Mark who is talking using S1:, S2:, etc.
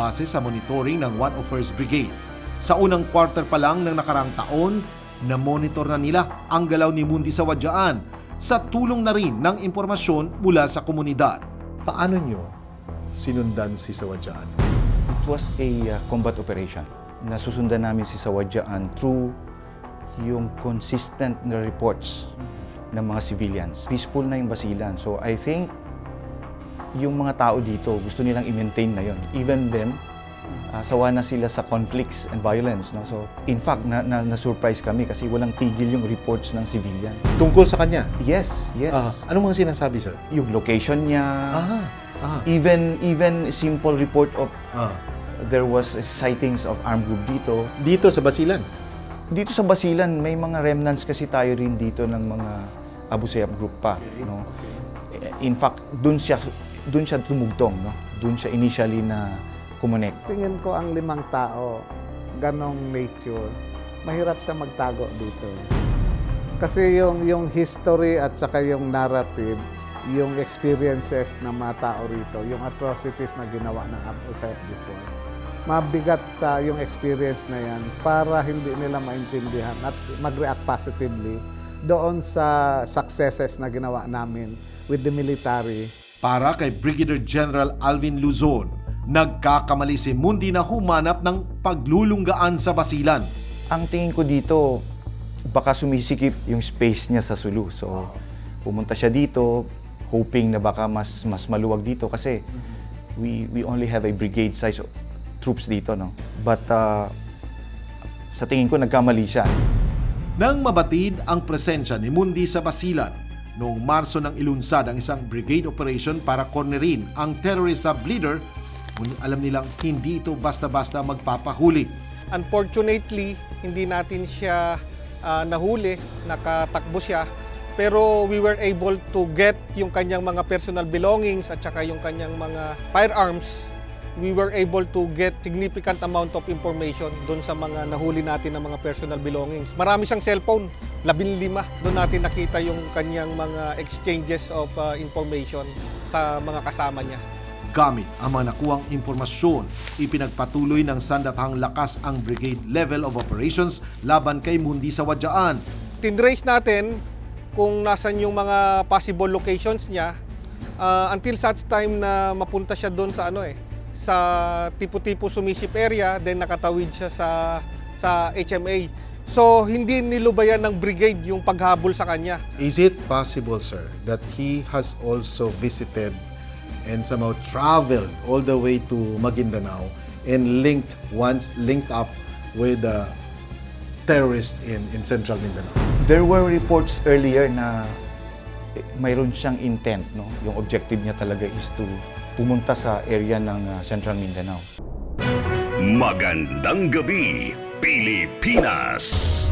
S1: base sa monitoring ng 101st Brigade. Sa unang quarter pa lang ng nakarang taon, na-monitor na nila ang galaw ni Mundi sa Wadyaan sa tulong na rin ng impormasyon mula sa komunidad.
S2: Paano nyo sinundan si Sawadyaan?
S3: It was a uh, combat operation. Nasusundan namin si Sawadyaan through yung consistent na reports ng mga civilians. Peaceful na yung basilan. So I think yung mga tao dito gusto nilang i-maintain na yon. Even them, uh, sawa na sila sa conflicts and violence. No? So in fact, na, na, na-surprise kami kasi walang tigil yung reports ng civilian.
S2: Tungkol sa kanya?
S3: Yes, yes.
S2: Ah, anong mga sinasabi, sir?
S3: yung location niya,
S2: Ah, ah,
S3: even even simple report of
S2: ah.
S3: there was sightings of armed group dito.
S2: Dito sa Basilan?
S3: Dito sa Basilan, may mga remnants kasi tayo rin dito ng mga Abu Sayyaf group pa, no. In fact, doon siya doon siya tumugtong, no. Doon siya initially na kumonek.
S4: Tingin ko ang limang tao, ganong nature, mahirap siya magtago dito. Kasi yung, yung history at saka yung narrative, yung experiences ng mga tao rito, yung atrocities na ginawa ng Abu Sayyaf before, mabigat sa yung experience na yan para hindi nila maintindihan at mag-react positively doon sa successes na ginawa namin with the military
S1: Para kay Brigadier General Alvin Luzon, nagkakamali si Mundi na humanap ng paglulunggaan sa Basilan.
S3: Ang tingin ko dito, baka sumisikip yung space niya sa Sulu. So, pumunta siya dito, hoping na baka mas mas maluwag dito kasi we we only have a brigade size of troops dito, no. But uh, sa tingin ko nagkamali siya.
S1: Nang mabatid ang presensya ni Mundi sa Basilan, noong Marso nang ilunsad ang isang brigade operation para cornerin ang terrorist sub-leader, ngunit alam nilang hindi ito basta-basta magpapahuli.
S5: Unfortunately, hindi natin siya ah, nahuli, nakatakbo siya. Pero we were able to get yung kanyang mga personal belongings at saka yung kanyang mga firearms. We were able to get significant amount of information doon sa mga nahuli natin ng mga personal belongings. Marami siyang cellphone, labing lima. Doon natin nakita yung kanyang mga exchanges of ah, information sa mga kasama niya.
S1: Gamit ang mga nakuhang impormasyon, ipinagpatuloy ng sandathang lakas ang brigade level of operations laban kay Mundi sa Wadyaan.
S5: tinrace natin kung nasan yung mga possible locations niya uh, until such time na mapunta siya doon sa ano eh sa tipo-tipo sumisip area then nakatawid siya sa sa HMA. So hindi nilubayan ng brigade yung paghabol sa kanya.
S2: Is it possible, sir, that he has also visited and somehow traveled all the way to Maguindanao and linked once linked up with the terrorists in in central Mindanao?
S3: There were reports earlier na mayroon siyang intent, no? Yung objective niya talaga is to pumunta sa area ng uh, Central Mindanao.
S6: Magandang gabi, Pilipinas!